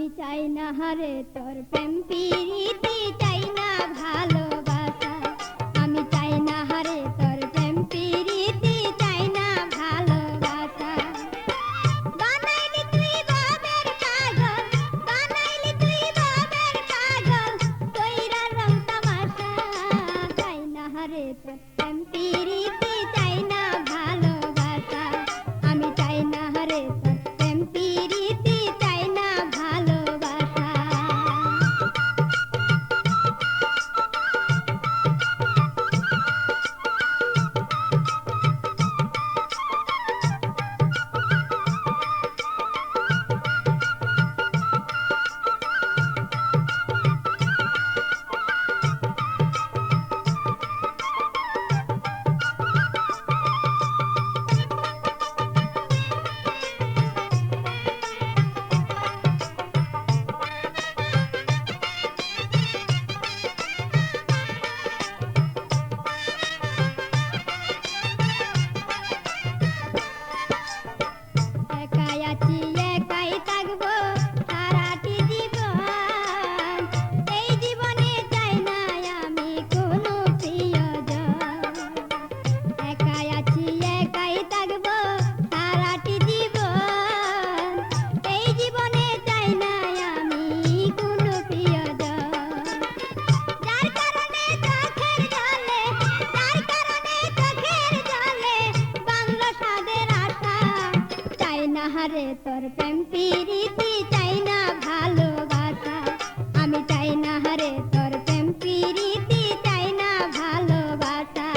আমি চাই না হারে তোর প্রেম প্রীতি চাই না ভালো আহারে তোর প্রেম পিরিতি চাই না ভালোবাসা। আমি চাই না হারে তোর প্রেম পিরিতি চাই না ভালোবাসা।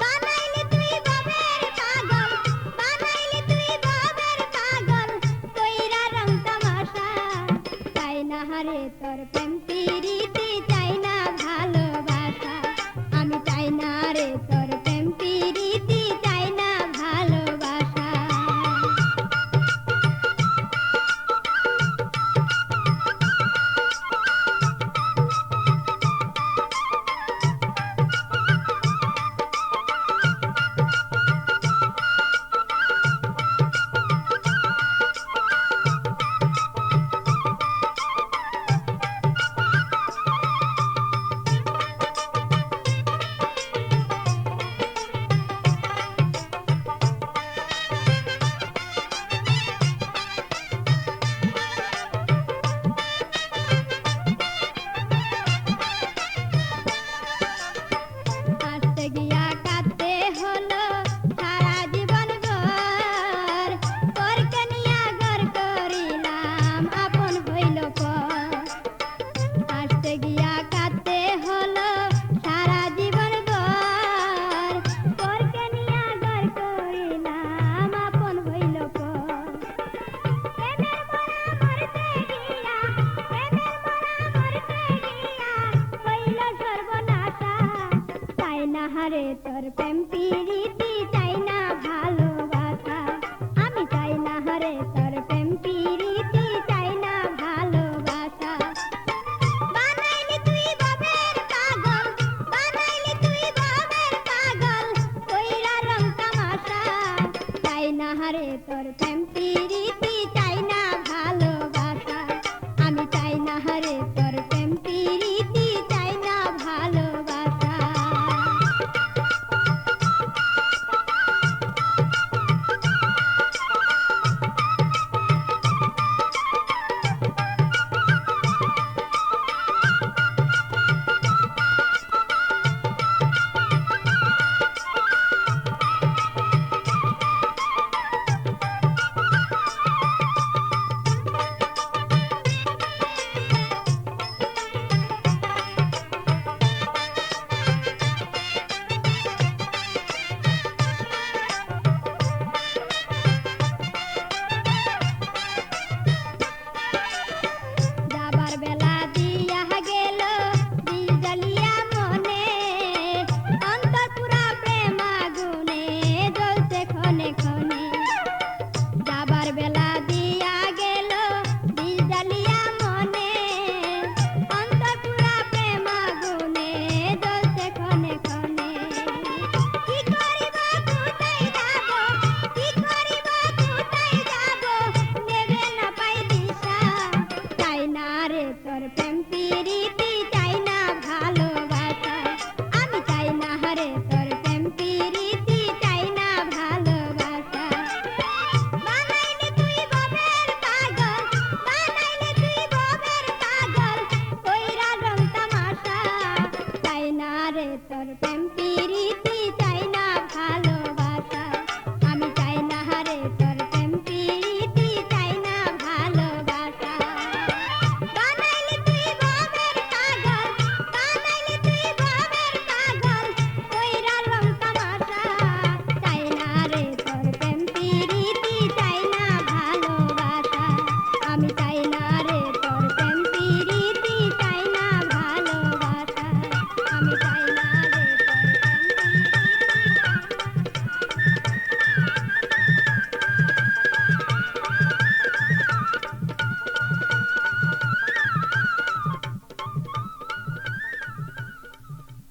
বানাইলি তুই বাবের পাগল, বানাইলি তুই বাবের পাগল, কইরা রং তামাশা। চাই না হারে তোর প্রেম পিরিতি চাই না ভালো আমারে তোর প্রেম পিরিতি চাই না ভালোবাসা? আমি চাই না হরে তোর প্রেম পিরিতি চাই না ভালোবাসা? বানাইলি তুই বাবের পাগল, বানাইলি তুই বাবের পাগল, কইরা রং তামাশা। চাই না হরে তোর প্রেম পিরিতি